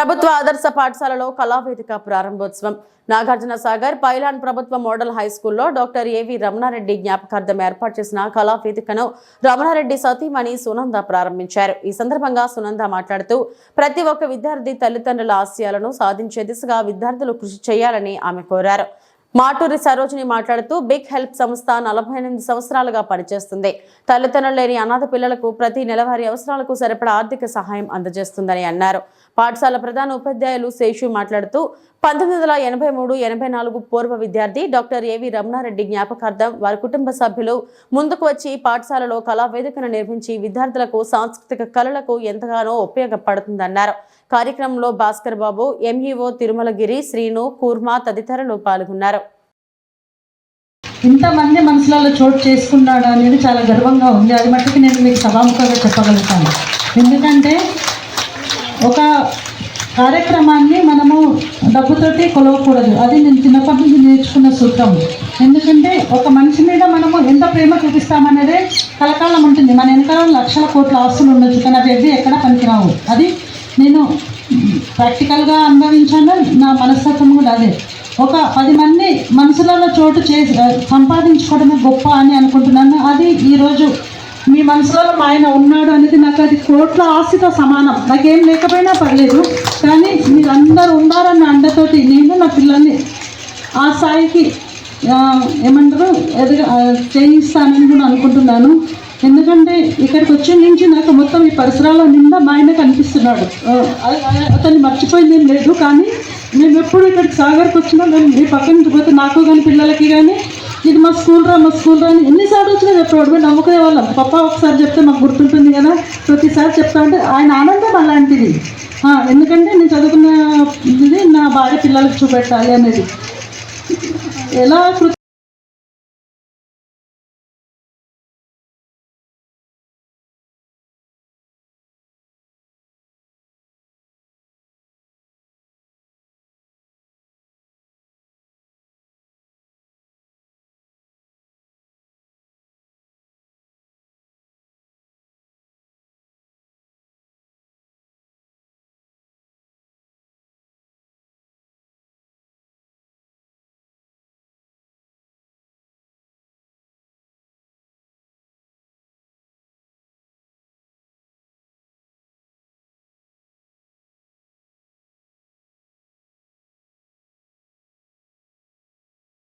ప్రభుత్వ ఆదర్శ పాఠశాలలో కళావేదిక ప్రారంభోత్సవం. నాగార్జున సాగర్ పైలాన్ ప్రభుత్వ మోడల్ హై స్కూల్లో డాక్టర్ ఏవి రమణారెడ్డి జ్ఞాపకార్థం ఏర్పాటు చేసిన కళావేదికను రమణారెడ్డి సతీమణి సునంద ప్రారంభించారు. ఈ సందర్భంగా సునంద మాట్లాడుతూ ప్రతి ఒక్క విద్యార్థి తల్లిదండ్రుల ఆశయాలను సాధించే దిశగా విద్యార్థులు కృషి చేయాలని ఆమె కోరారు. మాటూరి సరోజిని మాట్లాడుతూ బిగ్ హెల్ప్ సంస్థ నలభై ఎనిమిది సంవత్సరాలుగా పనిచేస్తుంది. తల్లిదండ్రులు లేని అనాథ పిల్లలకు ప్రతి నెలవారీ అవసరాలకు సరిపడా ఆర్థిక సహాయం అందజేస్తుందని అన్నారు. పాఠశాల ప్రధాన ఉపాధ్యాయులు శేషు మాట్లాడుతూ పంతొమ్మిది వందల ఎనభై మూడు ఎనభై నాలుగు పూర్వ విద్యార్థి డాక్టర్ ఏవి రమణారెడ్డి జ్ఞాపకార్థం వారి కుటుంబ సభ్యులు ముందుకు వచ్చి పాఠశాలలో కళావేదికను నిర్మించి విద్యార్థులకు సాంస్కృతిక కళలకు ఎంతగానో ఉపయోగపడుతుందన్నారు. కార్యక్రమంలో భాస్కర్ బాబు ఎంఈఓ తిరుమలగిరి శ్రీను కూర్మా తదితరులు పాల్గొన్నారు. ఇంతమంది మనసులలో చోటు చేసుకున్నాడు అనేది చాలా గర్వంగా ఉంది. అది మట్టుకు నేను మీకు సభాముఖంగా చెప్పగలుగుతాను. ఎందుకంటే ఒక కార్యక్రమాన్ని మనము డబ్బుతోటి కొలవకూడదు. అది నేను చిన్నప్పటి నుంచి నేర్చుకున్న సూత్రం. ఎందుకంటే ఒక మనిషి మీద మనము ఎంత ప్రేమ చూపిస్తామనేదే కలకాలం ఉంటుంది. మన వెనకాల లక్షల కోట్ల ఆస్తులు ఉండొచ్చు కానీ అవి ఎక్కడ పనికిరావు. అది నేను ప్రాక్టికల్గా అనుభవించాను నా మనస్తత్వం కూడా అదే. ఒక పది మంది మనసులలో చోటు చేసి సంపాదించుకోవడమే గొప్ప అని అనుకుంటున్నాను. అది ఈరోజు మీ మనసులలో మా ఆయన ఉన్నాడు అనేది నాకు అది కోట్ల ఆస్తితో సమానం. నాకేం లేకపోయినా పర్లేదు కానీ మీరందరూ ఉన్నారన్న అండతోటి నేను నా పిల్లల్ని ఆ స్థాయికి ఏమంటారు ఎదుగు చేయిస్తానని కూడా అనుకుంటున్నాను. ఎందుకంటే ఇక్కడికి వచ్చిన నుంచి నాకు మొత్తం ఈ పరిసరాల నిండా మా ఆయన కనిపిస్తున్నాడు అతన్ని మర్చిపోయింది ఏం లేదు కానీ మేము ఎప్పుడు ఇక్కడికి సాగర్కి వచ్చినా మేము ఈ పక్కన పోతే నాకు కానీ పిల్లలకి కానీ ఇది మా స్కూల్ రా మా స్కూల్ రా అని ఎన్నిసార్లు వచ్చినా చెప్పేవాడు. మేము నమ్ముకునే వాళ్ళం. పప్ప ఒకసారి చెప్తే మాకు గుర్తుంటుంది కదా ప్రతిసారి చెప్తా అంటే ఆయన ఆనందం అలాంటిది. ఎందుకంటే నేను చదువుకున్న ఇది నా భార్య పిల్లలకు చూపెట్టాలి అనేది. ఎలా కృ